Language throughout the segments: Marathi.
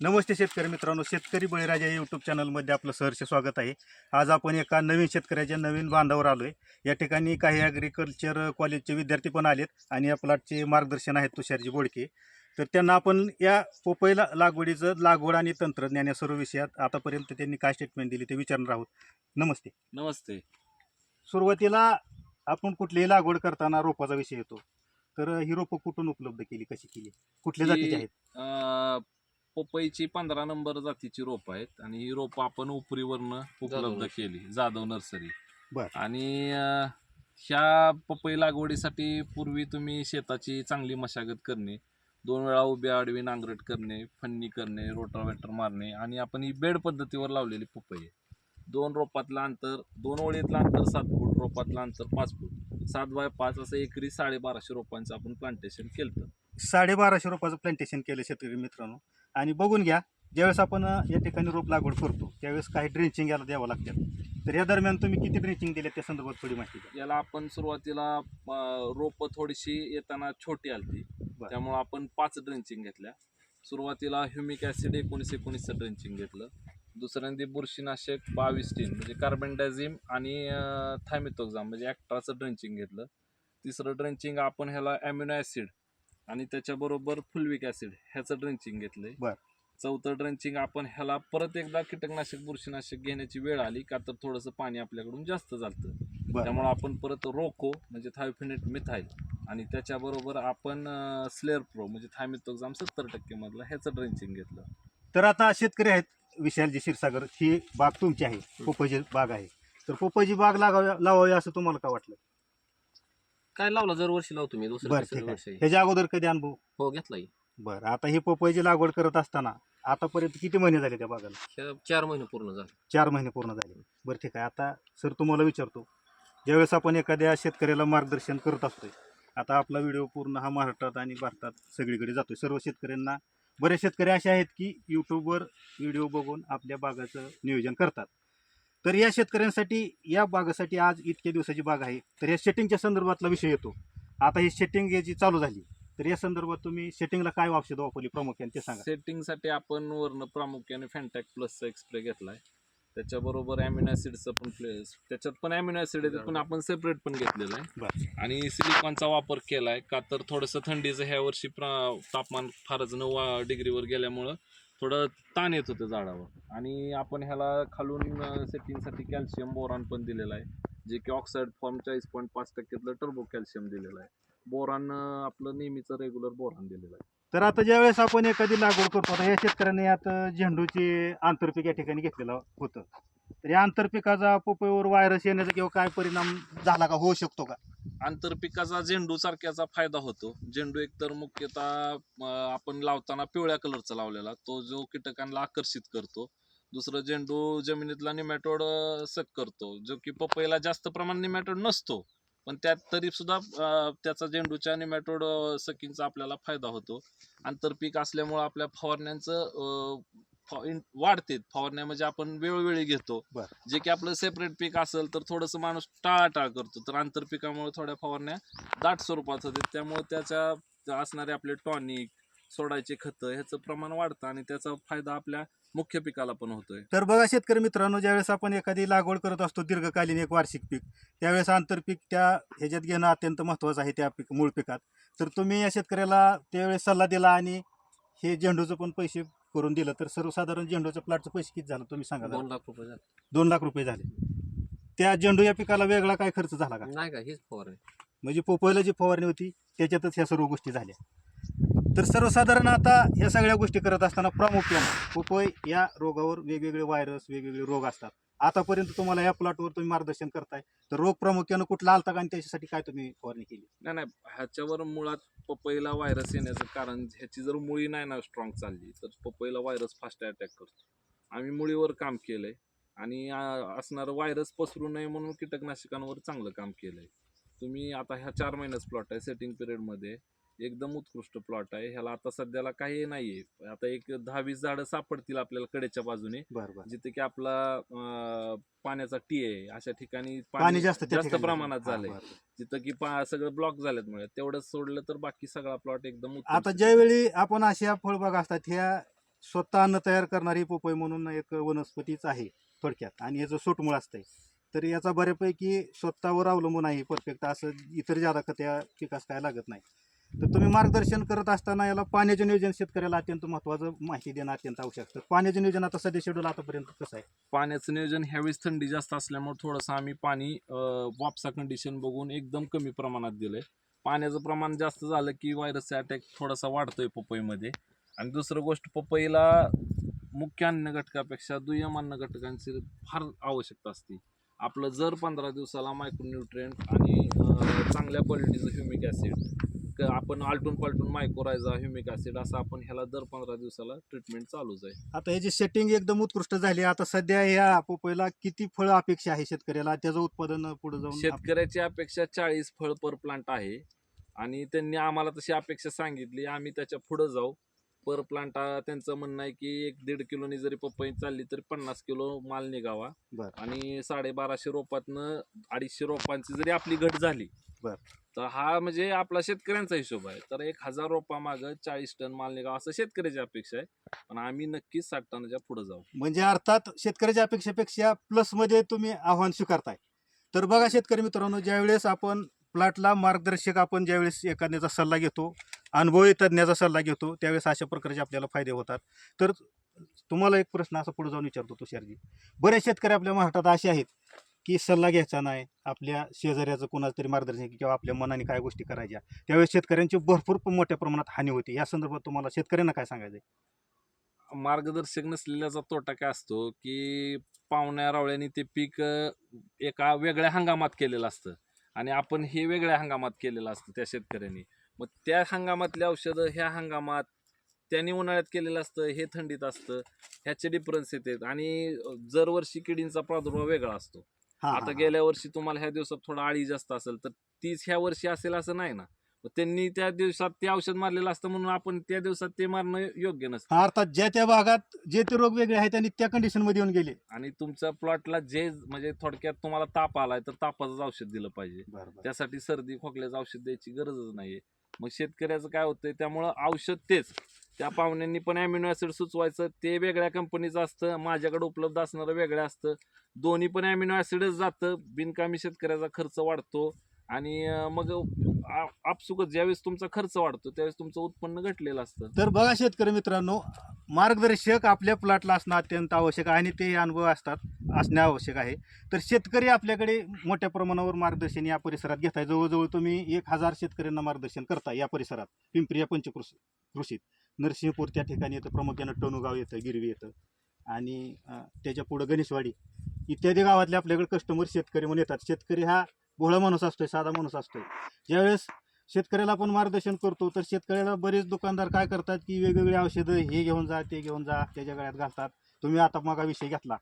नमस्ते शेतकरी मित्रांनो शेतकरी बळीराजा या यूट्यूब चॅनलमध्ये आपलं सहर्ष स्वागत आहे. आज आपण एका नवीन शेतकऱ्याच्या नवीन बांधावर आलो आहे या ठिकाणी काही ॲग्रिकल्चर कॉलेजचे विद्यार्थी पण आलेत आणि या प्लॉटचे मार्गदर्शन आहेत तुषारजी बोडके. तर त्यांना आपण या पोपईला लागवडीचं लागवड आणि तंत्रज्ञान या सर्व विषयात आतापर्यंत त्यांनी काय स्टेटमेंट दिली ते विचारणार आहोत. नमस्ते. नमस्ते. सुरुवातीला आपण कुठलीही लागवड करताना रोपाचा विषय येतो. तर ही रोपं कुठून उपलब्ध केली कशी केली? कुठल्या जातीची आहेत? पपईची पंधरा नंबर जातीची रोप आहेत आणि ही रोप आपण उपरीवरनं उपलब्ध नर्सरी. केली जाधव नर्सरी. बर. आणि अं, ह्या पपई लागवडीसाठी पूर्वी तुम्ही शेताची चांगली मशागत करणे दोन वेळा उभ्या आडवी नांगरट करणे फन्नी करणे रोटावेटर मारणे आणि आपण ही बेड पद्धतीवर लावलेली पपई आहे. दोन रोपातलं अंतर दोन ओळीतलं अंतर सात फूट रोपातलं अंतर पाच फूट. सात बाय पाच असं एकरी साडेबाराशे रोपांचं आपण प्लांटेशन केलं साडेबाराशे रोपाचं प्लांटेशन केलं शेतकरी मित्रांनो. आणि बघून घ्या ज्यावेळेस आपण या ठिकाणी रोप लागवड करतो त्यावेळेस काही ड्रेंचिंग याला द्यावं लागतात तर या दरम्यान तुम्ही किती ड्रेंचिंग दिले त्या संदर्भात थोडी माहिती द्या. याला आपण सुरुवातीला रोप थोडीशी येताना छोटी बरं. त्यामुळे आपण पाच ड्रेंचिंग घेतल्या. सुरुवातीला ह्युमिक ॲसिड एकोणीस एकोणीसचं ड्रेंचिंग घेतलं. दुसऱ्यांदा बुरशीनाशक बावीस टीन म्हणजे कार्बन डायझिम आणि थायमिथोक्झाम म्हणजे ॲक्ट्राचं ड्रेंचिंग घेतलं. तिसरं ड्रेंचिंग आपण ह्याला ॲम्युनो ॲसिड आणि त्याच्याबरोबर फुलविक ॲसिड ह्याचं ड्रेंचिंग घेतलंय. बरं. चौथं ड्रेंचिंग आपण ह्याला परत एकदा कीटकनाशक बुरशीनाशक घेण्याची वेळ आली का तर थोडंसं पाणी आपल्याकडून जास्त झालं बरं. त्यामुळे आपण परत रोको म्हणजे थायफिनेट मिथाईल. आणि त्याच्याबरोबर आपण स्लेअर प्रो म्हणजे थायमिथोक्झाम सत्तर टक्के मधलं ह्याचं ड्रेंचिंग घेतलं. तर आता शेतकरी आहेत विशालजी क्षीरसागर ही बाग तुमची आहे पोपईची बाग आहे. तर पोपईची बाग लागावी लावावी असं तुम्हाला का वाटलं? काय लावला दरवर्षी लावतो मी बरं ठीक वर्ष आहे. आहे. ह्याच्या अगोदर कधी अनुभव? हो घेतलाय बरं आता ही पोपईची लागवड करत असताना आतापर्यंत किती महिने झाले त्या बागाला? चार महिने पूर्ण झाले. चार महिने पूर्ण झाले. बरं ठीक आहे. आता सर तुम्हाला विचारतो ज्यावेळेस आपण एखाद्या शेतकऱ्याला मार्गदर्शन करत असतोय आता आपला व्हिडिओ पूर्ण हा महाराष्ट्रात आणि भारतात सगळीकडे जातोय. सर्व शेतकऱ्यांना बरेच शेतकरी असे आहेत की यूट्यूबवर व्हिडिओ बघून आपल्या बागाचं नियोजन करतात. तर या शेतकऱ्यांसाठी या बागासाठी आज इतक्या दिवसाची बाग आहे. तर या सेटिंगच्या संदर्भातला विषय येतो. आता ही सेटिंग याची चालू झाली तर या संदर्भात तुम्ही सेटिंगला काय औषधं वापरली प्रामुख्याने ते सांगा. सेटिंगसाठी आपण वरनं प्रामुख्याने फॅन्टॅक प्लसचा एक स्प्रे घेतलाय. त्याच्याबरोबर अॅमिनो ॲसिडचं पण प्लेस त्याच्यात पण अॅमिनो ॲसिड आहे पण आपण सेपरेट पण घेतलेलं आहे. बरं. आणि सिलिकॉनचा वापर केलाय का तर थोडंसं थंडीचं ह्या वर्षी प्रा- तापमान फारच नऊ डिग्रीवर गेल्यामुळं थोडं ताण येत होतं झाडावर. आणि आपण ह्याला खालून सेटिंगसाठी कॅल्शियम बोरान पण दिलेलं आहे. जे की ऑक्साईड फॉर्म चाळीस पॉईंट पाच टक्क्यातलं टर्बो कॅल्शियम दिलेलं आहे. बोरॉन आपलं नेहमीचं रेग्युलर बोरान दिलेलं आहे. तर आता ज्यावेळेस आपण एखादी लागवड करतो आता या शेतकऱ्यांनी आता झेंडूची आंतरपीक या ठिकाणी घेतलेलं होतं. तर या आंतरपिकाचा पपईवर व्हायरस येण्याचा किंवा काय परिणाम झाला का? होऊ शकतो का? आंतरपिकाचा झेंडू सारख्याचा फायदा होतो. झेंडू एकतर मुख्यतः अं, आपण लावताना पिवळ्या कलरचा लावलेला. तो जो कीटकांना आकर्षित करतो. दुसरं झेंडू जमिनीतला निमॅटोड सक करतो. जो की पपईला जास्त प्रमाण निमॅटोड नसतो. पण त्यात तरी सुद्धा अं, त्याचा झेंडूच्या निमॅटोड सकींचा आपल्याला फायदा होतो. आंतरपीक असल्यामुळं आपल्या फवारण्यांचं अं, वाढते. फवारण्या म्हणजे आपण वेळोवेळी घेतो. जे की आपलं सेपरेट पीक असेल तर थोडंसं माणूस टाळाटाळ करतो. तर आंतरपिकामुळे थोड्या फवारण्या दाट स्वरूपात होते त्यामुळे त्याच्या असणारे आपले टॉनिक सोडायचे खतं ह्याचं प्रमाण वाढतं आणि त्याचा फायदा आपल्या मुख्य पिकाला पण होतोय. तर बघा शेतकरी मित्रांनो ज्यावेळेस आपण एखादी लागवड करत असतो दीर्घकालीन एक वार्षिक पीक त्यावेळेस आंतरपीक त्या ह्याच्यात घेणं अत्यंत महत्त्वाचं आहे त्या पीक मूळ पिकात. तर तुम्ही या शेतकऱ्याला त्यावेळेस सल्ला दिला आणि हे झेंडूचं पण पैसे करून दिलं तर सर्वसाधारण झेंडूच्या प्लॉटचं पैसे किती झालं तुम्ही सांगा जरा. दोन लाख रुपये झाले. दोन लाख रुपये झाले. त्या झेंडू या पिकाला वेगळा काय खर्च झाला का? नाही का हीच फवारणी म्हणजे पोपईला जी फवारणी होती त्याच्यातच ह्या सर्व गोष्टी झाल्या. तर सर्वसाधारण आता या सगळ्या गोष्टी करत असताना प्रामुख्याने पोपई या रोगावर वेगवेगळे व्हायरस वेगवेगळे रोग असतात. आतापर्यंत तुम्हाला या प्लॉटवर तुम्ही मार्गदर्शन करताय. तर रोग प्रामुख्यानं कुठला आलता का आणि त्याच्यासाठी काय तुम्ही फवारणी केली? नाही नाही. ह्याच्यावर मुळात पपईला व्हायरस येण्याचं कारण ह्याची जर मुळी नाही ना स्ट्रॉंग चालली तर पपईला व्हायरस फास्ट अटॅक करतो. आम्ही मुळीवर काम केलंय. आणि असणारं व्हायरस पसरू नये म्हणून कीटकनाशकांवर चांगलं काम केलंय. तुम्ही आता ह्या चार महिन्याच प्लॉट आहे सेटिंग पिरियडमध्ये एकदम उत्कृष्ट प्लॉट आहे. ह्याला आता सध्याला काही नाहीये. आता एक दहा वीस झाडं सापडतील आपल्याला कडेच्या बाजूने. जिथे की आपला अं, पाण्याचा टी आहे. अशा ठिकाणी पाणी जास्त त्या जास्त ठिकाणी प्रमाणात हा, झालंय. बरं. जिथं की पा सगळं ब्लॉक झालेत मुळे. तेवढंच सोडलं तर बाकी सगळा प्लॉट एकदम आता ज्यावेळी आपण अशा फळबाग असतात ह्या स्वतः अन्न तयार करणारी पोपई म्हणून एक वनस्पतीच आहे थोडक्यात. आणि याचं सोटमुळ असतंय. तर याचा बऱ्यापैकी स्वतःवर अवलंबून आहे परफेक्ट. असं इतर ज्यादा त्या पिकास काय लागत नाही. तर तुम्ही मार्गदर्शन करत असताना याला पाण्याचे नियोजन शेतकऱ्याला अत्यंत महत्त्वाचं माहिती देणं अत्यंत आवश्यक. असतं पाण्याचे नियोजन आता सध्या शेड्यूल आतापर्यंत कसं आहे? पाण्याचं नियोजन ह्यावेळेस थंडी जास्त असल्यामुळे थोडंसं आम्ही पाणी वापसा कंडिशन बघून एकदम कमी प्रमाणात दिलंय. पाण्याचं प्रमाण जास्त झालं की व्हायरसचा अटॅक थोडासा वाढतोय पपईमध्ये. आणि दुसरं गोष्ट पपईला मुख्य अन्न घटकापेक्षा दुय्यम अन्न घटकांची फार आवश्यकता असते. आपलं जर पंधरा दिवसाला मायक्रोन्युट्रिएंट आणि चांगल्या क्वालिटीचं ह्युमिक ॲसिड आपण आलटून पालटून मायक्रोरायझा ह्युमिक ॲसिड असं आपण ह्याला दर पंधरा दिवसाला ट्रीटमेंट चालूच आहे आता याची सेटिंग एकदम उत्कृष्ट झाली. आता सध्या या पोपईला किती फळ अपेक्षा आहे शेतकऱ्याला? त्याचं उत्पादन पुढे जाऊन शेतकऱ्याची अपेक्षा चाळीस फळ पर प्लांट आहे. आणि त्यांनी आम्हाला तशी अपेक्षा सांगितली. आम्ही त्याच्या पुढे जाऊ. पर प्लांट त्यांचं म्हणणं आहे की एक दीड किलोनी जरी पपई चालली तरी पन्नास किलो माल निघावा. आणि साडेबाराशे रोपातनं अडीचशे रोपांची जरी आपली घट झाली बर. तर हा म्हणजे आपला शेतकऱ्यांचा हिशोब आहे. तर एक हजार रोपा मागं चाळीस टन माल निघावा असं शेतकऱ्याची अपेक्षा आहे. पण आम्ही नक्कीच साठ टनाच्या पुढे जाऊ. म्हणजे अर्थात शेतकऱ्याच्या अपेक्षेपेक्षा प्लसमध्ये तुम्ही आव्हान स्वीकारताय. तर बघा शेतकरी मित्रांनो ज्यावेळेस आपण प्लॉटला मार्गदर्शक आपण ज्यावेळेस एखाद्याचा सल्ला घेतो अनुभवी तज्ज्ञाचा सल्ला घेतो त्यावेळेस अशा प्रकारचे आपल्याला फायदे होतात. तर तुम्हाला एक प्रश्न असा पुढे जाऊन विचारतो तुषारजी. बरेच शेतकरी आपल्या महाराष्ट्रात असे आहेत. की सल्ला घ्यायचा नाही. आपल्या शेजाऱ्याचं कोणाचं तरी मार्गदर्शन किंवा आपल्या मनाने काय गोष्टी करायच्या. त्यावेळेस शेतकऱ्यांची भरपूर मोठ्या प्रमाणात हानी होती. या संदर्भात तुम्हाला शेतकऱ्यांना काय सांगायचं आहे? मार्गदर्शक नसलेल्याचा तोटा काय असतो की पाहुण्या रावळ्याने ते पीक एका वेगळ्या हंगामात केलेलं असतं. आणि आपण हे वेगळ्या हंगामात केलेलं असतं त्या शेतकऱ्यांनी. मग त्या हंगामातली औषधं ह्या हंगामात त्यांनी उन्हाळ्यात केलेलं असतं हे थंडीत असतं ह्याचे डिफरन्स येते आणि दरवर्षी किडींचा प्रादुर्भाव वेगळा असतो. हा, आता हा, गेल्या वर्षी तुम्हाला ह्या दिवसात थोडा आळी जास्त असेल तर तीच ह्या वर्षी असेल असं नाही ना? मग त्यांनी त्या दिवसात ते औषध मारलेलं असतं म्हणून आपण त्या दिवसात ते मारणं योग्य नसतं. हा, अर्थात ज्या त्या भागात जे ते रोग वेगळे आहेत आणि त्या कंडिशनमध्ये येऊन गेले. आणि तुमच्या प्लॉटला जे म्हणजे थोडक्यात तुम्हाला ताप आलाय तर तापाचंच औषध दिलं पाहिजे. त्यासाठी सर्दी खोकल्याचं औषध द्यायची गरजच नाहीये. मग शेतकऱ्याचं काय होतंय त्यामुळं औषध तेच. त्या पाहुण्यांनी पण अॅमिनो ॲसिड सुचवायचं. ते वेगळ्या कंपनीचं असतं. माझ्याकडे उपलब्ध असणारं वेगळं असतं. दोन्ही पण अॅमिनो ॲसिडच जातं. बिनकामी शेतकऱ्याचा खर्च वाढतो. आणि मग आपसुकच ज्यावेळेस तुमचा खर्च वाढतो त्यावेळेस तुमचं उत्पन्न घटलेलं असतं. तर बघा शेतकरी मित्रांनो मार्गदर्शक आपल्या प्लॉटला असणं अत्यंत आवश्यक आहे आणि ते अनुभव असतात असणे आवश्यक आहे. तर शेतकरी आपल्याकडे मोठ्या प्रमाणावर मार्गदर्शन या परिसरात घेताय. जवळजवळ तुम्ही एक हजार शेतकऱ्यांना मार्गदर्शन करता या परिसरात. पिंपरी या पंचकृषी कृषीत. नरसिंहपूर त्या ठिकाणी येतं प्रामुख्यानं टणूगाव येतं गिरवी येतं. आणि त्याच्या पुढं गणेशवाडी. इत्यादी गावातले आपल्याकडे कस्टमर शेतकरी म्हणून येतात. शेतकरी हा भोळा माणूस असतोय साधा माणूस असतोय. ज्यावेळेस शेतकऱ्याला आपण मार्गदर्शन करतो तर शेतकऱ्याला बरेच दुकानदार काय करतात की वेगवेगळी औषधं हे घेऊन जा ते घेऊन जा त्याच्या गळ्यात घालतात. तुम्ही आता मग विषय घेतला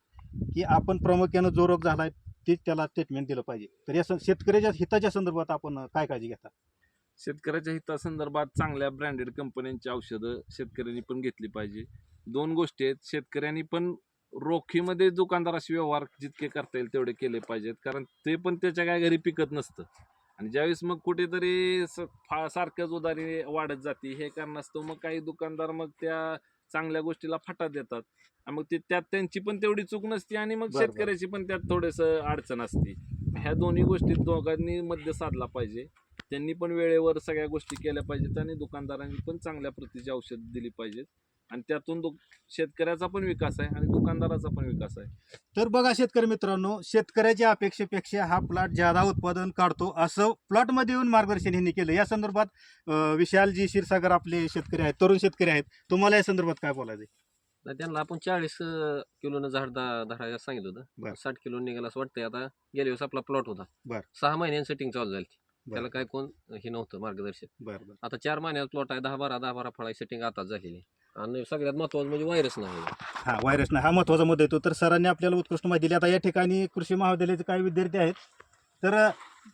की आपण प्रामुख्यानं जो रोग झालाय तेच त्याला स्टेटमेंट दिलं पाहिजे. तर या शेतकऱ्याच्या हिताच्या संदर्भात आपण काय काळजी घेता? शेतकऱ्याच्या हितासंदर्भात चांगल्या ब्रँडेड कंपन्यांची औषधं शेतकऱ्यांनी पण घेतली पाहिजे. दोन गोष्टी आहेत. शेतकऱ्यांनी पण रोखीमध्ये दुकानदाराशी व्यवहार जितके करता येईल तेवढे केले पाहिजेत. कारण ते पण त्याच्या काय घरी पिकत नसतं. आणि ज्यावेळेस मग कुठेतरी स- फा सारखंच उदारी वाढत जाते हे कारण असतं मग काही दुकानदार मग त्या चांगल्या गोष्टीला फाटा देतात. आणि मग ते त्यात त्यांची पण तेवढी चूक नसते आणि मग. शेतकऱ्याची पण त्यात थोडंसं अडचण असते. ह्या दोन्ही गोष्टी दोघांनी मध्य साधला पाहिजे. त्यांनी पण वेळेवर सगळ्या गोष्टी केल्या पाहिजेत आणि दुकानदारांनी पण चांगल्या प्रतीची औषध दिली पाहिजेत. आणि त्यातून दु शेतकऱ्याचा पण विकास आहे आणि दुकानदाराचा पण विकास आहे. तर बघा शेतकरी मित्रांनो शेतकऱ्याच्या अपेक्षेपेक्षा हा प्लॉट ज्यादा उत्पादन काढतो असं प्लॉटमध्ये येऊन मार्गदर्शन यांनी केलं. या संदर्भात अं, विशालजी क्षीरसागर आपले शेतकरी आहेत तरुण शेतकरी आहेत. तुम्हाला या संदर्भात काय बोलायचं नाही त्यांना आपण चाळीस किलोनं झाड दा- धरायला सांगितलं बर. होतं साठ किलो निघाला असं वाटतंय. आता गेल्या वेळेस आपला प्लॉट होता. बर. सहा महिन्यांनी सेटिंग चालू झाली. त्याला काय कोण हे नव्हतं मार्गदर्शक बरं बरं. आता चार महिन्यात प्लॉट आहे दहा बारा दहा बारा फळाची सेटिंग आताच झालेली आणि सगळ्यात महत्वाचं म्हणजे व्हायरस नाही हा व्हायरस नाही. हा महत्त्वाचा मुद्दा येतो. तर सरांनी आपल्याला उत्कृष्ट माहिती दिली. आता या ठिकाणी कृषी महाविद्यालयाचे काही विद्यार्थी आहेत. तर अं,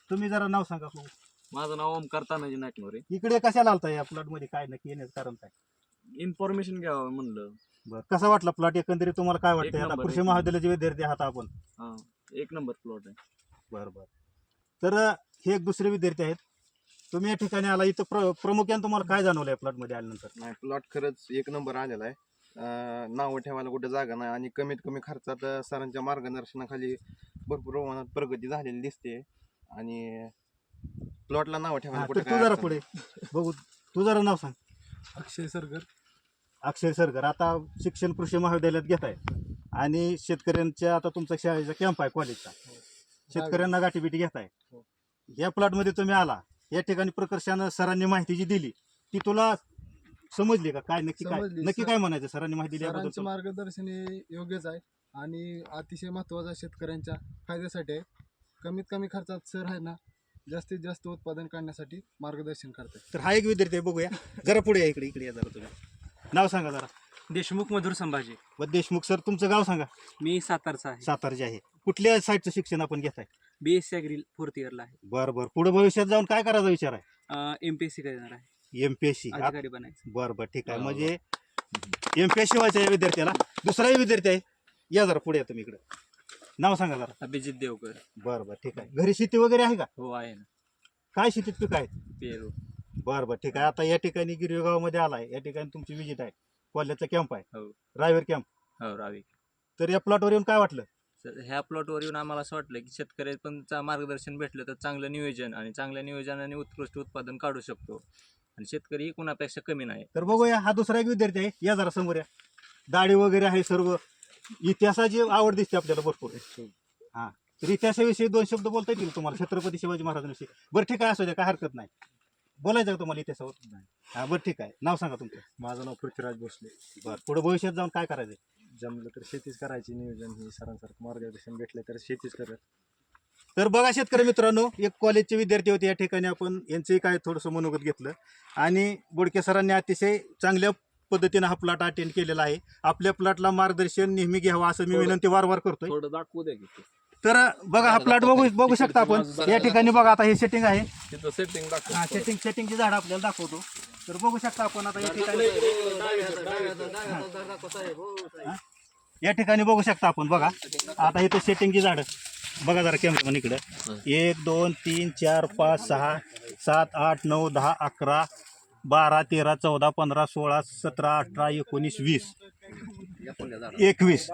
तुम्ही जरा नाव सांगा हो. माझं नाव ओमकार तानाजी नाटमोरे. इकडे कशाला आलता या प्लॉटमध्ये काय नक्की येण्याचं कारण काय? इन्फॉर्मेशन घ्यावं म्हणलं. बरं कसा वाटला प्लॉट एकंदरीत तुम्हाला काय वाटतं? आता नंबर, कृषी एक महाविद्यालयाचे विद्यार्थी आहात आपण. हा एक नंबर प्लॉट आहे. बरं बरं. तर अं, हे एक दुसरे विद्यार्थी आहेत. तुम्ही या ठिकाणी आला इथं प्र प्रमुख्यानं तुम्हाला काय जाणवलं या प्लॉटमध्ये आल्यानंतर? नाही प्लॉट खरंच एक नंबर आलेला आहे. अं, नावं ठेवायला कुठे जागा नाही आणि कमीत कमी खर्चात अं, सरांच्या मार्गदर्शनाखाली भरपूर प्रमाणात प्रगती झालेली दिसते. आणि प्लॉटला नावं ठेवायला हा, कुठे तू जरा पुढे बघू. तू जरा नाव सांग. अक्षय सरगर. अक्षय सरगर. आता शिक्षण कृषी महाविद्यालयात घेत आहे. आणि शेतकऱ्यांच्या आता तुमचा शाळेचा कॅम्प आहे कॉलेजचा शेतकऱ्यांना गाठीबिटी घेताय हो. या प्लॉटमध्ये तुम्ही आला या ठिकाणी प्रकर्षानं सरांनी माहिती जी दिली ती तुला समजली का? काय नक्की काय समजली. नक्की काय म्हणायचं? सरांनी माहिती सरांचं दिल्याबद्दल मार्गदर्शन हे योग्यच आहे आणि अतिशय महत्त्वाचं आहे शेतकऱ्यांच्या फायद्यासाठी आहे. कमीत कमी खर्चात सर आहे ना जास्तीत जास्त उत्पादन काढण्यासाठी मार्गदर्शन करतात तर हा एक विद्यार्थी आहे बघूया. जरा पुढे या इकडे इकडे या जरा तुम्ही. नाव सांगा जरा. देशमुख मधुर संभाजी. व देशमुख सर तुमचं गाव सांगा. मी सातारचा आहे. सातारचे आहे. कुठल्या साईडचं शिक्षण आपण घेताय? B S C agri fourth इयरला आहे. बरं बरं. पुढे भविष्यात जाऊन काय करायचा विचार आहे? एम पी एस सी करणार आहे. एम पी एस सी अधिकारी बनायचं. बरं बरं. ठीक आहे. वा, वा. म्हणजे एम पी एस सी व्हायचं या विद्यार्थ्याला. दुसराही विद्यार्थी आहे. या जरा पुढे या तुम्ही इकडे. नाव सांगा जरा. अभिजित देवकर. बरं बरं. ठीक आहे. घरी शेती वगैरे आहे का? हो आहे ना. काय शेतीत पीक आहे पेरू. बरं बरं. ठीक आहे. आता या ठिकाणी गिरवी गावामध्ये आलाय या ठिकाणी तुमची विजिट आहे. कॉलेजचा कॅम्प आहे. हो. रायवेर कॅम्प हो रावी. तर या प्लॉटवर येऊन काय वाटलं? तर ह्या प्लॉटवर येऊन आम्हाला असं वाटलं की शेतकरी पण चा- मार्गदर्शन भेटलं तर चांगलं नियोजन आणि चांगल्या नियोजनाने उत्कृष्ट उत्पादन काढू शकतो. आणि शेतकरी कुणापेक्षा कमी नाही. तर बघूया हा दुसरा एक विद्यार्थी आहे. या जरा समोर या. दाढी वगैरे आहे सर्व. इतिहासाची आवड दिसते आपल्याला भरपूर. हा. तर इतिहासाविषयी दोन शब्द बोलता येतील तुम्हाला? छत्रपती शिवाजी महाराजांविषयी. बरं ठीक आहे असू द्या काय हरकत नाही. बोलायचं का तुम्हाला इतिहासावर? हा बरं ठीक आहे. नाव सांगा तुमचं. माझं नाव पृथ्वीराज भोसले. बरं पुढे भविष्यात जाऊन काय करायचं जमलं तर शेतीच करायची नियोजन हे सरांसारखं मार्गदर्शन भेटलं तर शेतीच करत तर बघा शेतकरी मित्रांनो एक कॉलेजचे विद्यार्थी होते या ठिकाणी आपण. यांचंही काय थोडंसं मनोगत घेतलं. आणि बोडके सरांनी अतिशय चांगल्या पद्धतीनं हा प्लॉट अटेंड केलेला आहे. आपल्या प्लॉटला मार्गदर्शन नेहमी घ्यावं असं मी थोडं- विनंती वारंवार करतोय. थोडं दाखवू द्या की. तर बघा हा प्लॉट बघू बघू शकता आपण. या ठिकाणी बघा आता हे सेटिंग आहे. तिथं सेटिंग हा दाखव सेटिंग सेटिंगची झाड आपल्याला दाखवतो. तर बघू शकता आपण आता या ठिकाणी हा? या ठिकाणी बघू शकता आपण बघा आता इथे सेटिंगची झाड बघा जरा कॅमेरामन इकडं एक दोन तीन चार पाच सहा सात आठ नऊ दहा अकरा बारा तेरा चौदा पंधरा सोळा सतरा अठरा एकोणीस वीस एकवीस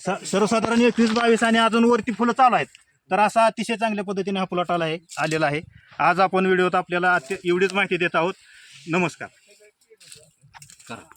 स- सर्वसाधारण एकवीस बावीस आणि अजून वरती फुलं चालू आहेत तर असा अतिशय चांगल्या पद्धतीने हा प्लॉट आला आहे आलेला आहे आज आपण व्हिडिओत आपल्याला एवढीच माहिती देत आहोत नमस्कार.